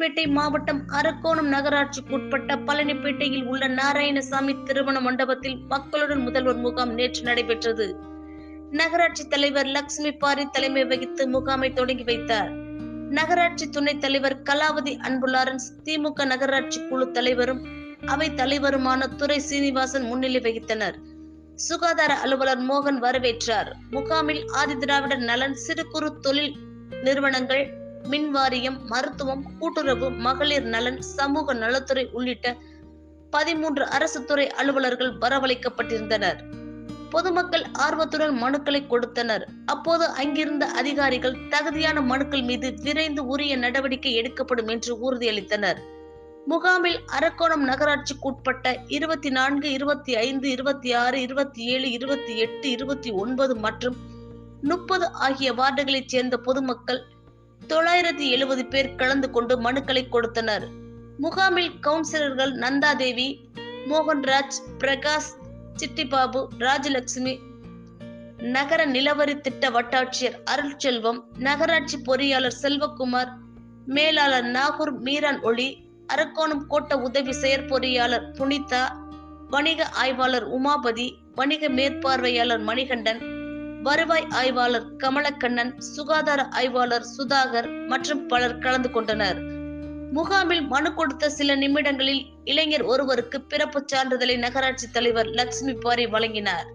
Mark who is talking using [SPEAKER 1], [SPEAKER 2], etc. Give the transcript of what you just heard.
[SPEAKER 1] ராணிப்பேட்டை மாவட்டம் அரக்கோணம் நகராட்சிக்குட்பட்ட பழனிப்பேட்டையில் உள்ள நாராயணசாமி திருமண மண்டபத்தில் மக்களுடன் முதல்வர் முகாம் நேற்று நடைபெற்றது. நகராட்சி தலைவர் லக்ஷ்மி பாரி தலைமை வகித்து முகாமை தொடங்கி வைத்தார். நகராட்சி துணைத் தலைவர் கலாவதி அன்புலாரன்ஸ் திமுக நகராட்சி குழு தலைவரும் அவை தலைவருமான துறை சீனிவாசன் முன்னிலை வகித்தனர். சுகாதார அலுவலர் மோகன் வரவேற்றார். முகாமில் ஆதிதிராவிடர் நலன் சிறு குறு தொழில் நிறுவனங்கள் மின்வாரியம் மருத்துவம் கூட்டுறவு மகளிர் நலன் சமூக நலத்துறை உள்ளிட்ட பதிமூன்று அரசு துறை அலுவலர்கள் வரவழைக்கப்பட்டிருந்தனர். பொதுமக்கள் ஆர்வத்துடன் மனுக்களை கொடுத்தனர். அப்போது அங்கிருந்த அதிகாரிகள் தகுதியான மனுக்கள் மீது விரைந்து உரிய நடவடிக்கை எடுக்கப்படும் என்று உறுதியளித்தனர். முகாமில் அரக்கோணம் நகராட்சிக்குட்பட்ட இருபத்தி நான்கு இருபத்தி ஐந்து இருபத்தி ஆறு இருபத்தி ஏழு இருபத்தி எட்டு இருபத்தி ஒன்பது மற்றும் முப்பது ஆகிய வார்டுகளைச் சேர்ந்த பொதுமக்கள் தொள்ளாயிரத்தி எழுபது பேர் கலந்து கொண்டு மனுக்களை கொடுத்தனர். முகாமில் கவுன்சிலர்கள் நந்தாதேவி மோகன்ராஜ் பிரகாஷ் சிட்டிபாபு ராஜலட்சுமி நகர நிலவரி திட்ட வட்டாட்சியர் அருள்செல்வம் நகராட்சி பொறியாளர் செல்வகுமார் மேலாளர் நாகூர் மீரான் ஒளி அரக்கோணம் கோட்ட உதவி செயற்பொறியாளர் புனிதா வணிக ஆய்வாளர் உமாபதி வணிக மேற்பார்வையாளர் மணிகண்டன் வருவாய் ஆய்வாளர் கமலக்கண்ணன் சுகாதார ஆய்வாளர் சுதாகர் மற்றும் பலர் கலந்து கொண்டனர். முகாமில் மனு கொடுத்த சில நிமிடங்களில் இளைஞர் ஒருவருக்கு பிறப்பு சான்றிதழை நகராட்சி தலைவர் லட்சுமி பாரி வழங்கினார்.